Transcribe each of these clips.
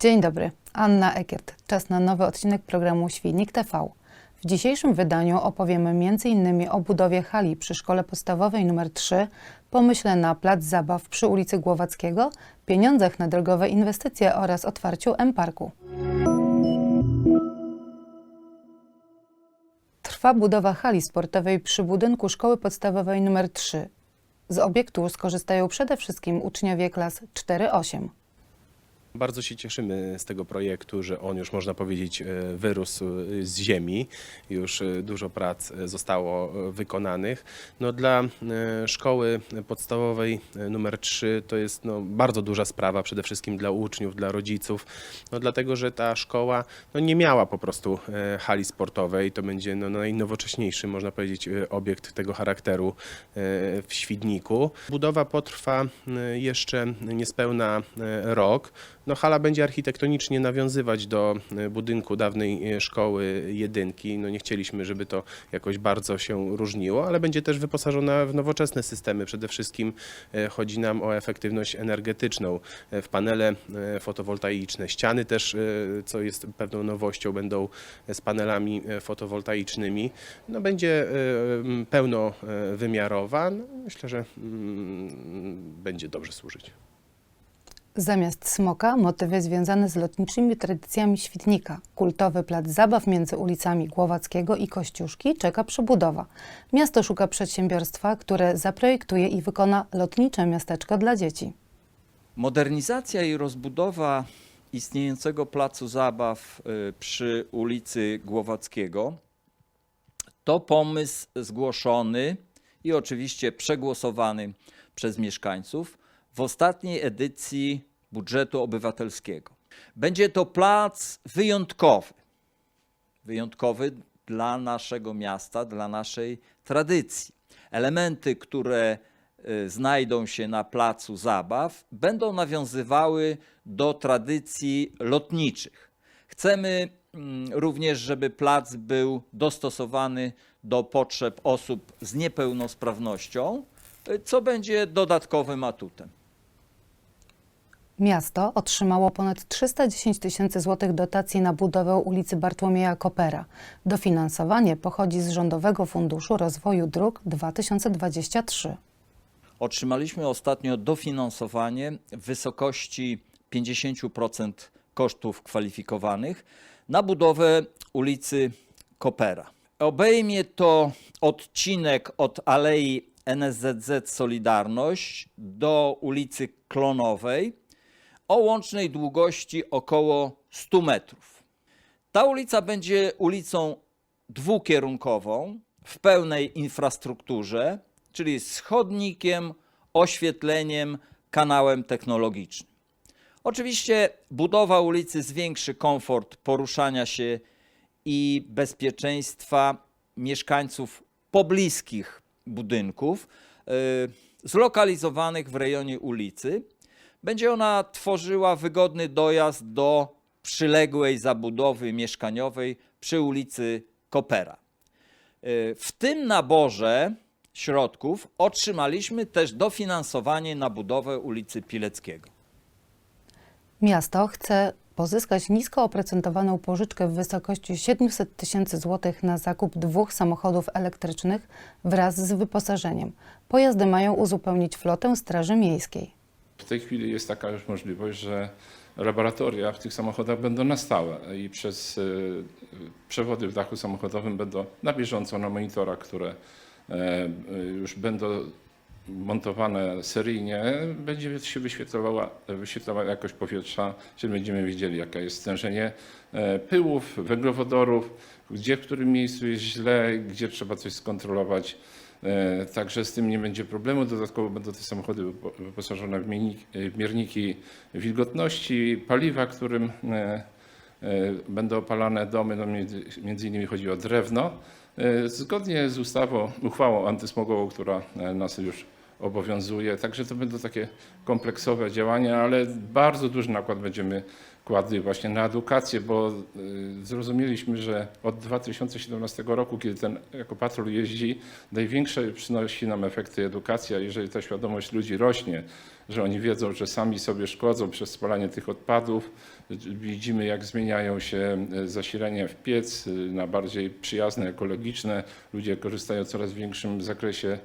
Dzień dobry, Anna Ekiert. Czas na nowy odcinek programu Świdnik TV. W dzisiejszym wydaniu opowiemy m.in. o budowie hali przy szkole podstawowej nr 3, pomyśle na plac zabaw przy ulicy Głowackiego, pieniądzach na drogowe inwestycje oraz otwarciu M-Parku. Trwa budowa hali sportowej przy budynku szkoły podstawowej nr 3. Z obiektu skorzystają przede wszystkim uczniowie klas 4-8. Bardzo się cieszymy z tego projektu, że on już można powiedzieć e, wyrósł e, z ziemi. Już e, dużo prac zostało wykonanych. No, dla szkoły podstawowej numer 3 to jest no, bardzo duża sprawa, przede wszystkim dla uczniów, dla rodziców. No, dlatego, że ta szkoła no, nie miała po prostu hali sportowej. To będzie no, najnowocześniejszy, można powiedzieć, obiekt tego charakteru w Świdniku. Budowa potrwa jeszcze niespełna rok. No, hala będzie architektonicznie nawiązywać do e, budynku dawnej e, szkoły jedynki. No, nie chcieliśmy, żeby to jakoś bardzo się różniło, ale będzie też wyposażona w nowoczesne systemy. Przede wszystkim e, chodzi nam o efektywność energetyczną w panele fotowoltaiczne. Ściany też, co jest pewną nowością, będą z panelami fotowoltaicznymi. No, będzie pełnowymiarowa. No, myślę, że mm, będzie dobrze służyć. Zamiast smoka motywy związane z lotniczymi tradycjami Świdnika. Kultowy plac zabaw między ulicami Głowackiego i Kościuszki czeka przebudowa. Miasto szuka przedsiębiorstwa, które zaprojektuje i wykona lotnicze miasteczko dla dzieci. Modernizacja i rozbudowa istniejącego placu zabaw y, przy ulicy Głowackiego to pomysł zgłoszony i oczywiście przegłosowany przez mieszkańców w ostatniej edycji budżetu obywatelskiego. Będzie to plac wyjątkowy. Wyjątkowy dla naszego miasta, dla naszej tradycji. Elementy, które y, znajdą się na placu zabaw, będą nawiązywały do tradycji lotniczych. Chcemy mm, również, żeby plac był dostosowany do potrzeb osób z niepełnosprawnością, y, co będzie dodatkowym atutem. Miasto otrzymało ponad 310 tysięcy złotych dotacji na budowę ulicy Bartłomieja Kopera. Dofinansowanie pochodzi z Rządowego Funduszu Rozwoju Dróg 2023. Otrzymaliśmy ostatnio dofinansowanie w wysokości 50% kosztów kwalifikowanych na budowę ulicy Kopera. Obejmie to odcinek od Alei NSZZ Solidarność do ulicy Klonowej o łącznej długości około 100 metrów. Ta ulica będzie ulicą dwukierunkową w pełnej infrastrukturze, czyli z chodnikiem, oświetleniem, kanałem technologicznym. Oczywiście budowa ulicy zwiększy komfort poruszania się i bezpieczeństwa mieszkańców pobliskich budynków y, zlokalizowanych w rejonie ulicy. Będzie ona tworzyła wygodny dojazd do przyległej zabudowy mieszkaniowej przy ulicy Kopera. Y, W tym naborze środków otrzymaliśmy też dofinansowanie na budowę ulicy Pileckiego. Miasto chce pozyskać nisko oprocentowaną pożyczkę w wysokości 700 tysięcy złotych na zakup dwóch samochodów elektrycznych wraz z wyposażeniem. Pojazdy mają uzupełnić flotę Straży Miejskiej. W tej chwili jest taka już możliwość, że laboratoria w tych samochodach będą na stałe i przez y, przewody w dachu samochodowym będą na bieżąco na monitorach, które e, y, już będą montowane seryjnie, będzie się wyświetlała, wyświetlała jakość powietrza, czyli będziemy wiedzieli, jaka jest stężenie e, pyłów, węglowodorów, gdzie w którym miejscu jest źle, gdzie trzeba coś skontrolować. E, Także z tym nie będzie problemu. Dodatkowo będą te samochody wypo- wyposażone w miernik- w mierniki wilgotności, paliwa, którym e, e, będą opalane domy. No między, między innymi chodzi o drewno. E, Zgodnie z ustawą, uchwałą antysmogową, która e, nas już obowiązuje. Także to będą takie kompleksowe działania, ale bardzo duży nakład będziemy kładli właśnie na edukację, bo y, zrozumieliśmy, że od 2017 roku, kiedy ten jako patrol jeździ, największe przynosi nam efekty edukacja. Jeżeli ta świadomość ludzi rośnie, że oni wiedzą, że sami sobie szkodzą przez spalanie tych odpadów, widzimy jak zmieniają się y, zasilenia w piec y, na bardziej przyjazne, ekologiczne. Ludzie korzystają w coraz większym zakresie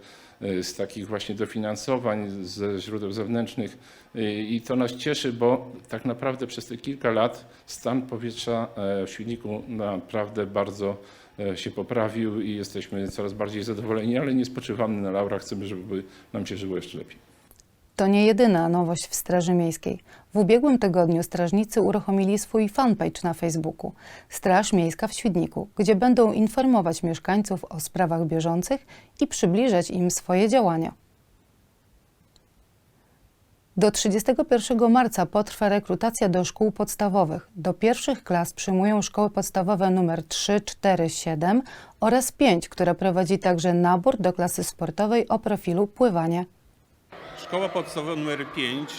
z takich właśnie dofinansowań ze źródeł zewnętrznych i to nas cieszy, bo tak naprawdę przez te kilka lat stan powietrza e, w Świdniku naprawdę bardzo e, się poprawił i jesteśmy coraz bardziej zadowoleni, ale nie spoczywamy na laurach, chcemy, żeby nam się żyło jeszcze lepiej. To nie jedyna nowość w Straży Miejskiej. W ubiegłym tygodniu strażnicy uruchomili swój fanpage na Facebooku Straż Miejska w Świdniku, gdzie będą informować mieszkańców o sprawach bieżących i przybliżać im swoje działania. Do 31 marca potrwa rekrutacja do szkół podstawowych. Do pierwszych klas przyjmują szkoły podstawowe nr 3, 4, 7 oraz 5, która prowadzi także nabór do klasy sportowej o profilu pływanie. Szkoła podstawowa nr 5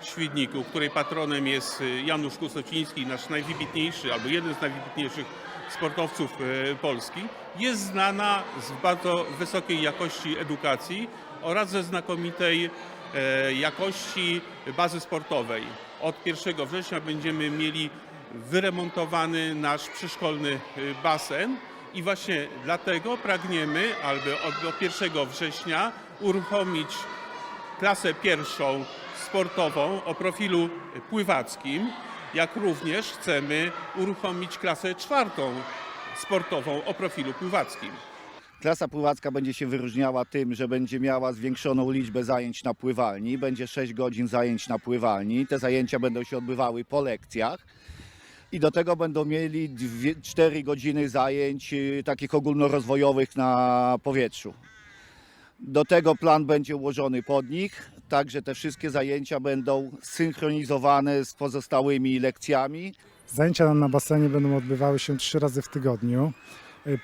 w Świdniku, której patronem jest y, Janusz Kusociński, nasz najwybitniejszy albo jeden z najwybitniejszych sportowców y, Polski, jest znana z bardzo wysokiej jakości edukacji oraz ze znakomitej e, jakości bazy sportowej. Od 1 września będziemy mieli wyremontowany nasz przyszkolny y, basen i właśnie dlatego pragniemy, aby od do 1 września uruchomić klasę pierwszą sportową o profilu pływackim, jak również chcemy uruchomić klasę czwartą sportową o profilu pływackim. Klasa pływacka będzie się wyróżniała tym, że będzie miała zwiększoną liczbę zajęć na pływalni. Będzie 6 godzin zajęć na pływalni. Te zajęcia będą się odbywały po lekcjach. I do tego będą mieli 4 godziny zajęć y, takich ogólnorozwojowych na powietrzu. Do tego plan będzie ułożony pod nich, także te wszystkie zajęcia będą synchronizowane z pozostałymi lekcjami. Zajęcia na basenie będą odbywały się trzy razy w tygodniu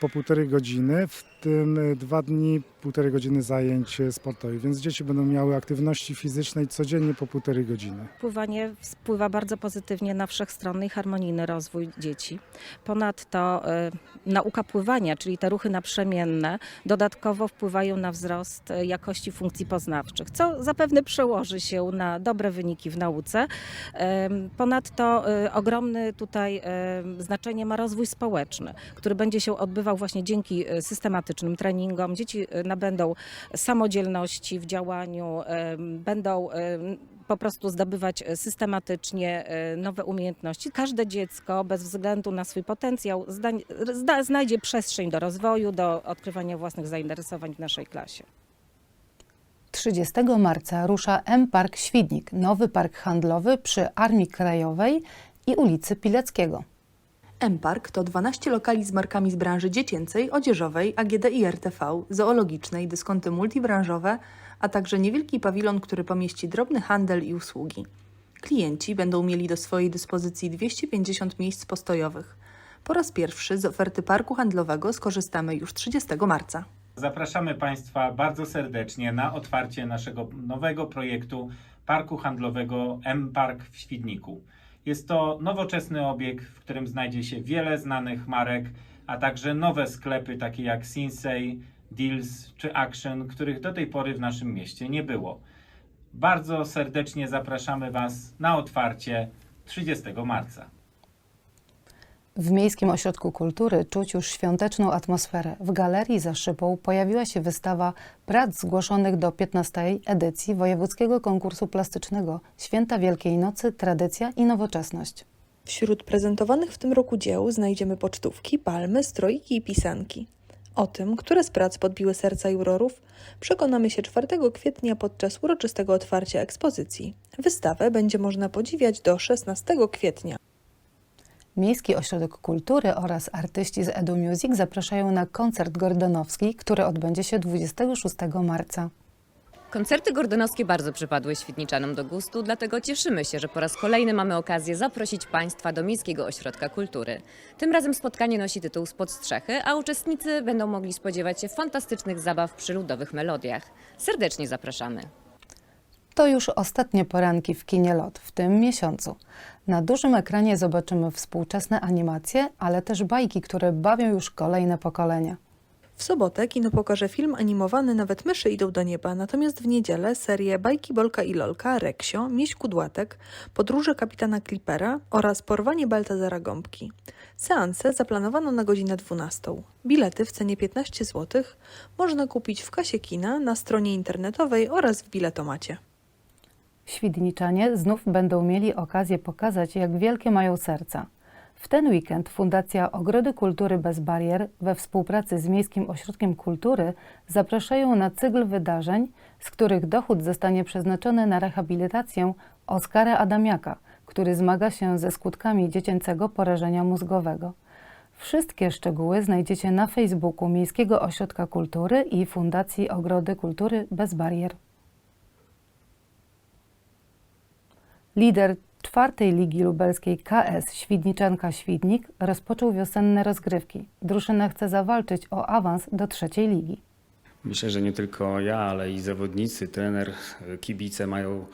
po półtorej godziny, w tym y, dwa dni półtorej godziny zajęć y, sportowych, więc dzieci będą miały aktywności fizycznej codziennie po półtorej godziny. Pływanie wpływa bardzo pozytywnie na wszechstronny i harmonijny rozwój dzieci. Ponadto e, nauka pływania, czyli te ruchy naprzemienne, dodatkowo wpływają na wzrost jakości funkcji poznawczych, co zapewne przełoży się na dobre wyniki w nauce. Em, Ponadto e, ogromny tutaj e, znaczenie ma rozwój społeczny, który będzie się odbywał właśnie dzięki e, systematycznym treningom. Dzieci e, nabędą samodzielności w działaniu, em, będą po prostu zdobywać systematycznie e, nowe umiejętności. Każde dziecko, bez względu na swój potencjał, znajdzie przestrzeń do rozwoju, do odkrywania własnych zainteresowań w naszej klasie. 30 marca rusza M-Park Świdnik, nowy park handlowy przy Armii Krajowej i ulicy Pileckiego. M-Park to 12 lokali z markami z branży dziecięcej, odzieżowej, AGD i RTV, zoologicznej, dyskonty multibranżowe, a także niewielki pawilon, który pomieści drobny handel i usługi. Klienci będą mieli do swojej dyspozycji 250 miejsc postojowych. Po raz pierwszy z oferty parku handlowego skorzystamy już 30 marca. Zapraszamy Państwa bardzo serdecznie na otwarcie naszego nowego projektu Parku Handlowego M-Park w Świdniku. Jest to nowoczesny obiekt, w którym znajdzie się wiele znanych marek, a także nowe sklepy takie jak Sinsei, Deals czy Action, których do tej pory w naszym mieście nie było. Bardzo serdecznie zapraszamy Was na otwarcie 30 marca. W Miejskim Ośrodku Kultury czuć już świąteczną atmosferę. W galerii za szybą pojawiła się wystawa prac zgłoszonych do 15. edycji Wojewódzkiego Konkursu Plastycznego Święta Wielkiej Nocy Tradycja i Nowoczesność. Wśród prezentowanych w tym roku dzieł znajdziemy pocztówki, palmy, stroiki i pisanki. O tym, które z prac podbiły serca jurorów, przekonamy się 4 kwietnia podczas uroczystego otwarcia ekspozycji. Wystawę będzie można podziwiać do 16 kwietnia. Miejski Ośrodek Kultury oraz artyści z Edu Music zapraszają na koncert gordonowski, który odbędzie się 26 marca. Koncerty gordonowskie bardzo przypadły świdniczanom do gustu, dlatego cieszymy się, że po raz kolejny mamy okazję zaprosić Państwa do Miejskiego Ośrodka Kultury. Tym razem spotkanie nosi tytuł Spod strzechy, a uczestnicy będą mogli spodziewać się fantastycznych zabaw przy ludowych melodiach. Serdecznie zapraszamy. To już ostatnie poranki w kinie LOT w tym miesiącu. Na dużym ekranie zobaczymy współczesne animacje, ale też bajki, które bawią już kolejne pokolenia. W sobotę kino pokaże film animowany Nawet myszy idą do nieba, natomiast w niedzielę serię Bajki Bolka i Lolka, Reksio, Miś Kudłatek, Podróże kapitana Clippera oraz Porwanie Baltazara Gąbki. Seanse zaplanowano na godzinę 12. Bilety w cenie 15 zł można kupić w kasie kina, na stronie internetowej oraz w biletomacie. Świdniczanie znów będą mieli okazję pokazać, jak wielkie mają serca. W ten weekend Fundacja Ogrody Kultury Bez Barier we współpracy z Miejskim Ośrodkiem Kultury zapraszają na cykl wydarzeń, z których dochód zostanie przeznaczony na rehabilitację Oskara Adamiaka, który zmaga się ze skutkami dziecięcego porażenia mózgowego. Wszystkie szczegóły znajdziecie na Facebooku Miejskiego Ośrodka Kultury i Fundacji Ogrody Kultury Bez Barier. Lider czwartej Ligi Lubelskiej KS Świdniczanka Świdnik rozpoczął wiosenne rozgrywki. Drużyna chce zawalczyć o awans do trzeciej ligi. Myślę, że nie tylko ja, ale i zawodnicy, trener, kibice mają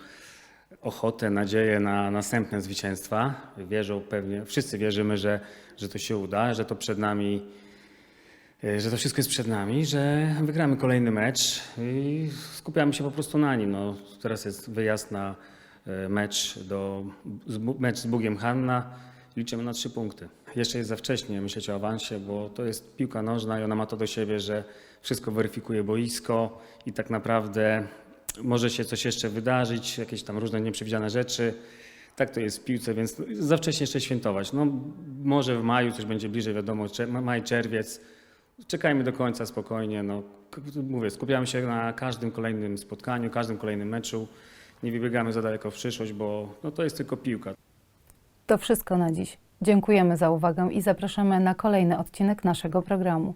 ochotę, nadzieję na następne zwycięstwa. Wierzą pewnie, wszyscy wierzymy, że, że to się uda, że to przed nami, że to wszystko jest przed nami, że wygramy kolejny mecz i skupiamy się po prostu na nim. No, teraz jest wyjazd na mecz, do, mecz z Bugiem Hanna. Liczymy na trzy punkty. Jeszcze jest za wcześnie myśleć o awansie, bo to jest piłka nożna i ona ma to do siebie, że wszystko weryfikuje boisko i tak naprawdę może się coś jeszcze wydarzyć, jakieś tam różne nieprzewidziane rzeczy. Tak to jest w piłce, więc za wcześnie jeszcze świętować. No, może w maju coś będzie bliżej, wiadomo, maj, czerwiec. Czekajmy do końca spokojnie. No, mówię, skupiamy się na każdym kolejnym spotkaniu, każdym kolejnym meczu. Nie wybiegamy za daleko w przyszłość, bo no, to jest tylko piłka. To wszystko na dziś. Dziękujemy za uwagę i zapraszamy na kolejny odcinek naszego programu.